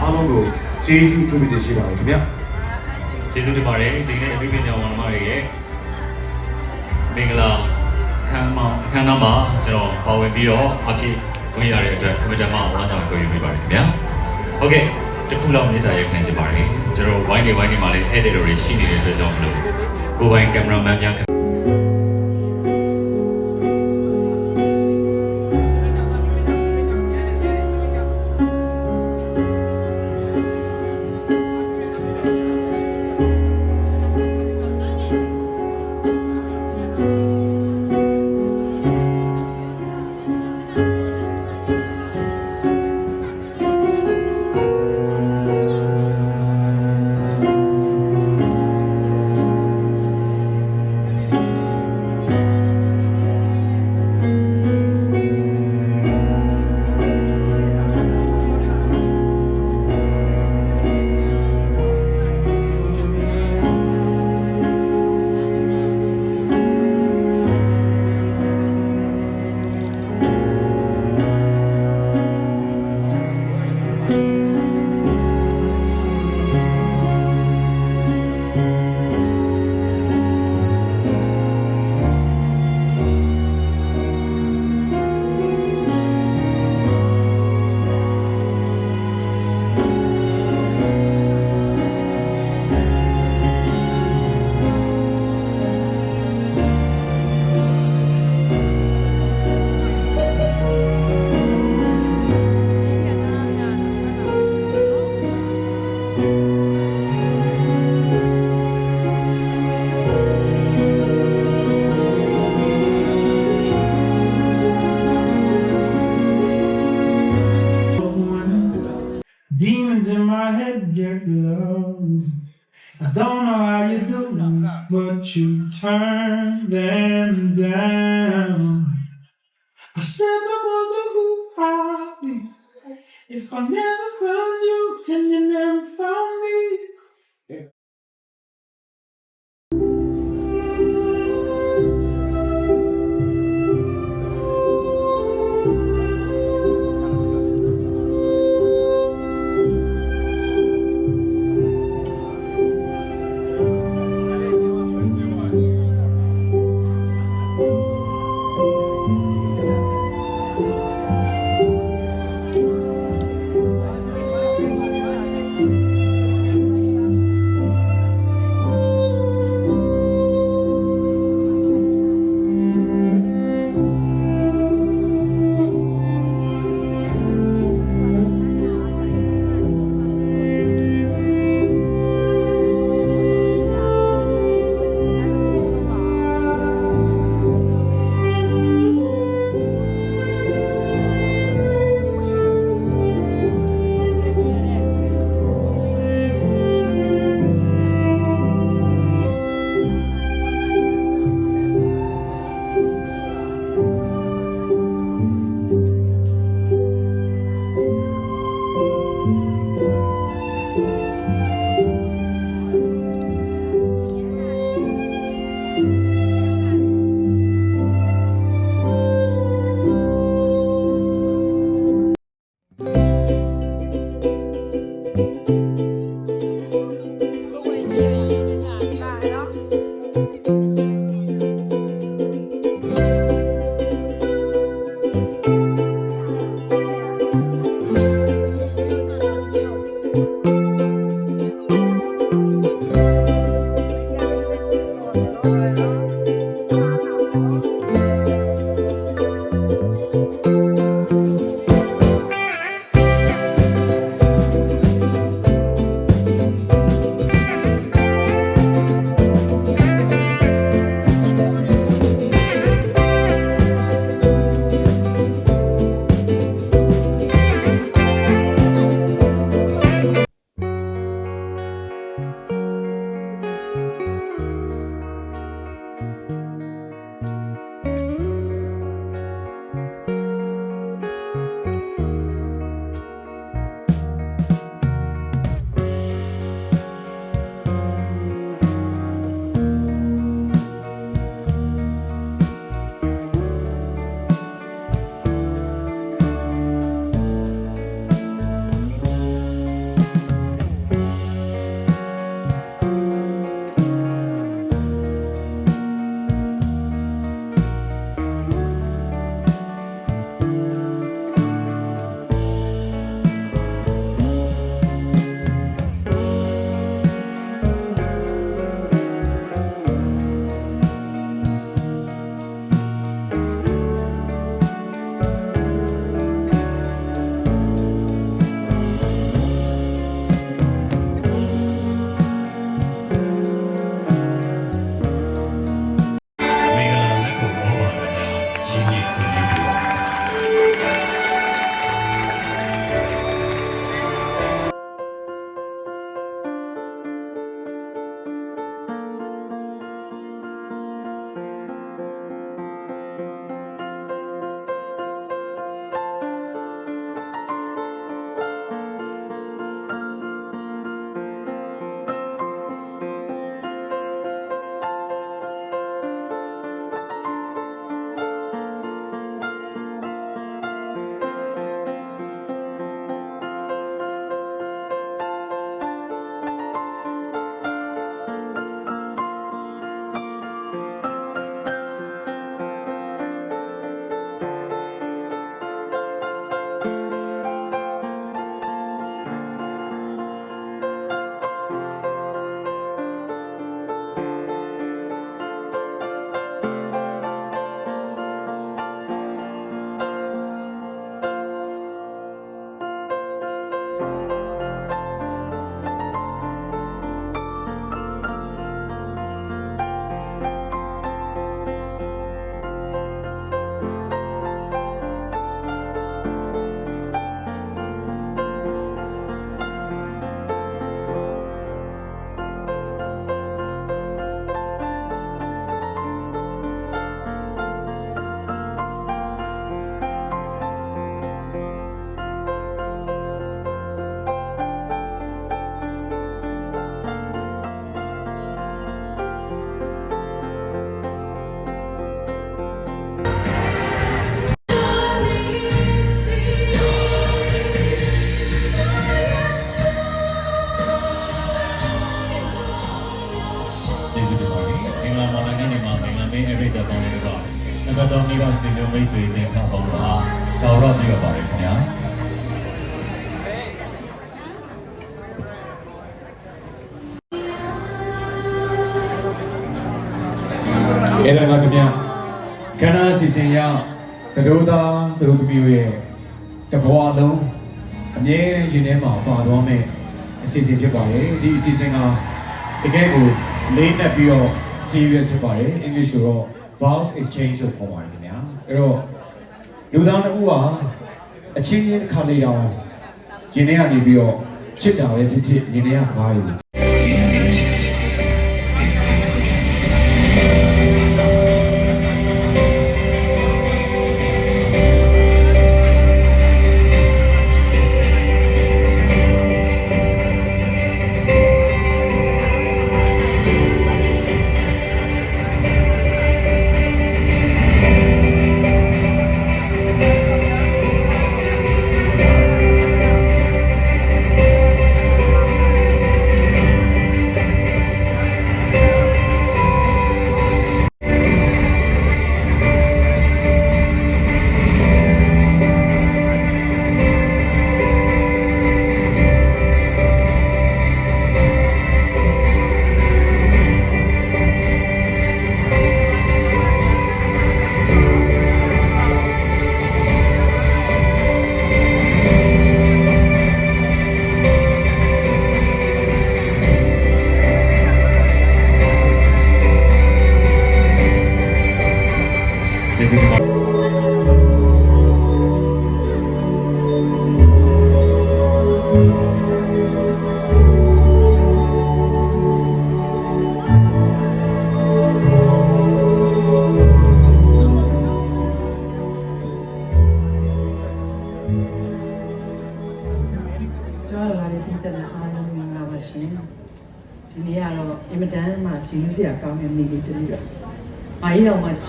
အားလုံးကိုကျေးဇူးတင်တင်ရှိပါတယ်ခင်ဗျာကျေးဇူးတင်ပါတယ်ဒီနေ့အပိပညာဝန်သမားတွေရဲ့မင်္ဂလာအခမ်းအနားအခမ်းအနားမှာကျွန်တော်ပါဝင်ပြီးတော့အဖြစ်ဝင်ရတဲ့အတွက်အမတမဝမ်းသာကိုယူမိပါတယ်ခင်ဗျာဟုတ်ကဲ့တစ်ခုလောက်မြတ်တာရခံချင်ပါတယ်ကျွန်တော်ဝိုင်းနေဝိုင်းနေမှာလည်း editor တွေရှိနေတဲ့အတွက်ကြောင့်မလို့ကိုယ်ပိုင်ကင်မရာမန်များ ခင်ဗျာကဏ္ဍအစီအစဉ်ရတရိုးသားတရိုးသမီးတို့ရဲ့တဘွားလုံးအမြဲရင်ထဲမှာပါသွားမယ်အစီအစဉ်ဖြစ်ပါတယ်ဒီအစီအစဉ်ကတကယ်ကိုလေးနက်ပြီးတော့ serious ဖြစ်ပါတယ်အင်္ဂလိပ်ဆိုတော့ vows exchange လို့ခေါ်ပါတယ်ခင်ဗျာအဲ့တော့လူသားတစ်ခုကအချင်းချင်းတစ်ခါလေတောင်ရင်ထဲကနေပြီးတော့ချစ်တာပဲဖြစ်ဖြစ်ရင်ထဲကစကားတွေကျေး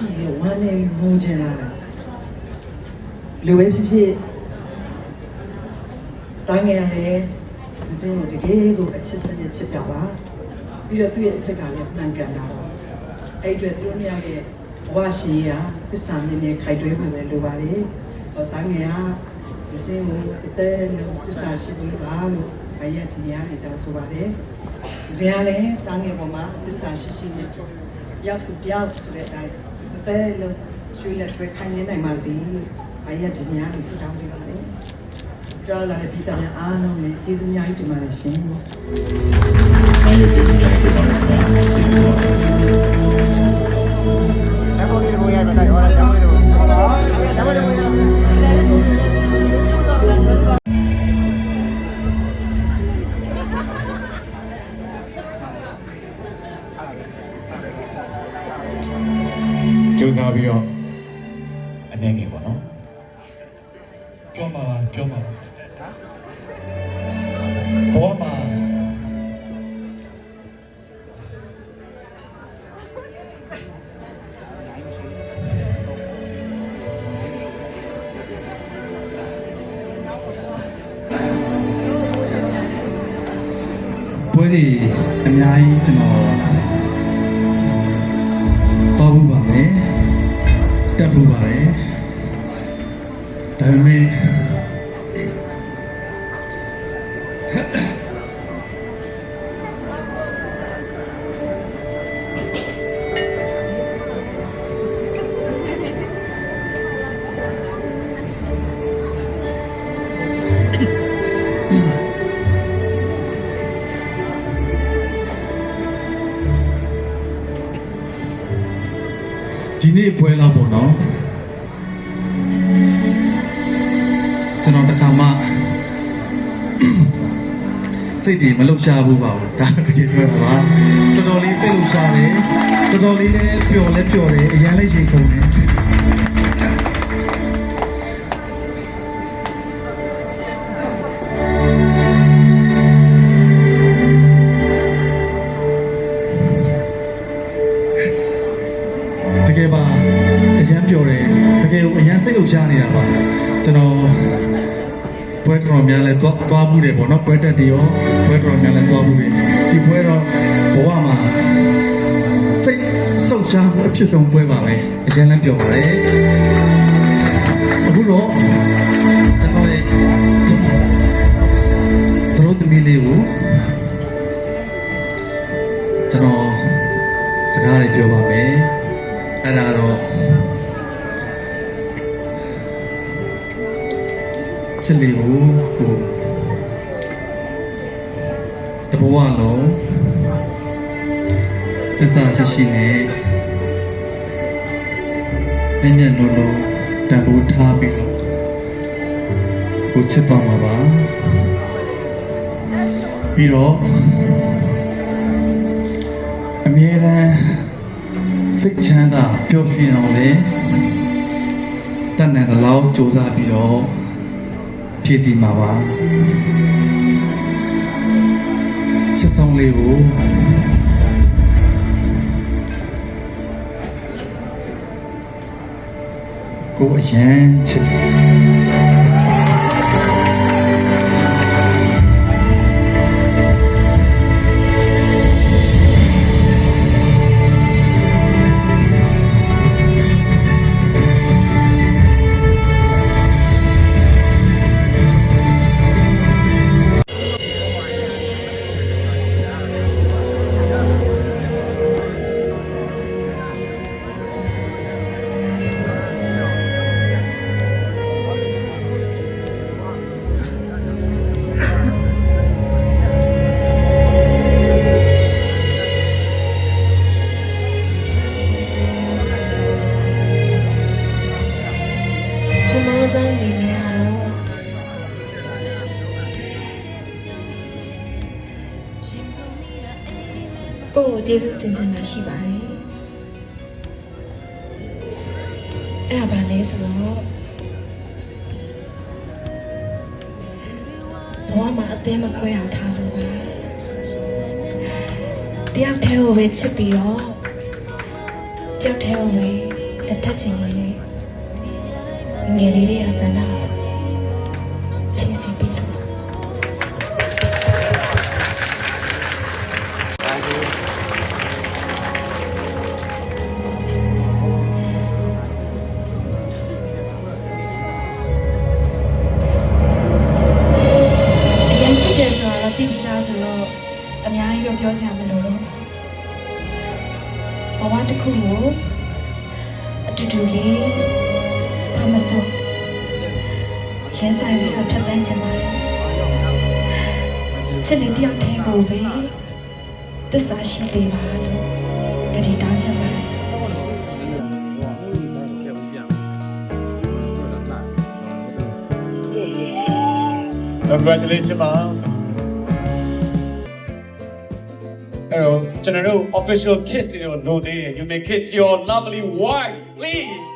ကြီးတော့မှကြည်ရဝမ်းနေပြီးငိုချင်လာတယ်လူပဲဖြစ်ဖြစ်တိုင်းငယ်ရတယ်စီစဉ်ကိုတကယ်ကိုအချစ်စနစ်ချစ်တာပါပြီးတော့သူ့ရဲ့အချက်ကလည်းမှန်ကန်တာပါအဲ့အတွက်သူတို့နှစ်ယောက်ရဲ့ဘဝရှိရာသစ္စာမြင်မြင်ခိုက်တွဲဖို့ပဲလိုပါတယ်ဟောတိုင်းငယ်ကစီစဉ်ကိုအသက်လို့သစ္စာရှိဖို့ပါလို့ဘယက်ဒီများနေတောင်းဆိုပါတယ်စီစဉ်ရတဲ့တာငယ်ပေါ်မှာသစ္စာရှိရှိနဲ့ရောက်စုပြောက်ဆိုတဲ့အတိုင်း အသက်လို့ရွှေလက်တွဲခိုင်နေနိုင်ပါစေလို့ဘယက်ဒီများနေဆုတောင်းပေးပါတယ်ကြောက်လာတဲ့ပြည်သားများအားလုံးနဲ့ကျေးဇူးများကြီးတင်ပါတယ်ရှင်။အားရကျေးဇူးများတင်ပါတယ်ခင်ဗျာ။ကျေးဇူးပါကြိုးစားပြီးတော့ အနေငယ်ပေါ့နော်ပြောမှာပါပြောမှာပါဘောမှာပွဲတွေအများကြီးကျွန်တော်တော် တက်ဘူးပါမယ်ဒါပေမဲ့ နေ့ပွဲလောက်ပေါ့နော်ကျွန်တော်တစ်ခါမှစိတ်တွေမလှုပ်ရှားဘူးပါဘူးဒါတကယ်ပြောတာပါတော်တော်လေးစိတ်လှုပ်ရှားတယ်တော်တော်လေးလည်းပျော်လည်းပျော်တယ်အရင်လည်းရေခုန်တယ် တကယ်ပါအရင်ပျော်တယ်တကယ်ကိုအရင်စိတ်လှုပ်ရှားနေတာပါကျွန်တော်ပွဲတော်များလဲသွားသွားမှုတယ်ပေါ့နော်ပွဲတက်တရောပွဲတော်များလဲသွားမှုတယ်ဒီပွဲတော့ဘဝမှာစိတ်ဆုပ်ရှားမှုအဖြစ်ဆုံးပွဲပါပဲအရင်လည်းပြောပါတယ်အခုတော့ကျွန်တော်ရဲ့သူတို့သမီးလေးကိုကျွန်တော်စကားတွေပြောပါမယ် အဲ့ဒါကတော့ချစ်လေးကိုကိုတဘဝလုံးသစ္စာရှိရှိနဲ့မြင့်မြတ်လို့လို့တန်ဖိုးထားပြီးတော့ကိုချစ်သွားမှာပါပြီးတော့အမြဲတမ်း စိတ်ချမ်းသာပျော်ရွှင်အောင်လေတတ်နိုင်တဲ့လောက်စူးစမ်းပြီးတော့ဖြည့်ဆည်းမှာပါချစ်ဆုံးလေးကိုကိုအရန်ချစ်တယ် ကိုယ့်ကိုကျေးဇူးတင်ချင်တာရှိပါတယ်အဲ့ဒါဘာလဲဆိုတော့ဘဝမှာအသေးမကွဲအောင်ထားလို့ပါတယောက်တည်းကိုပဲချစ်ပြီးတော့တယောက်တည်းကိုပဲလက်ထပ်ချင်နေတယ်ငယ်လေးတွေကဆန္ဒ ပြီးတော့ဖြတ်သန်းချင်ပါတယ်ချစ်လေးတယောက်တည်းကိုပဲသစ္စာရှိပေးပါလို့ကြည်တောင်းချင်ပါတယ် Congratulations ပါအဲ့တော့ကျွန်တော်တို့ official kiss တွေတော့လိုသေးတယ် You may kiss your lovely wife please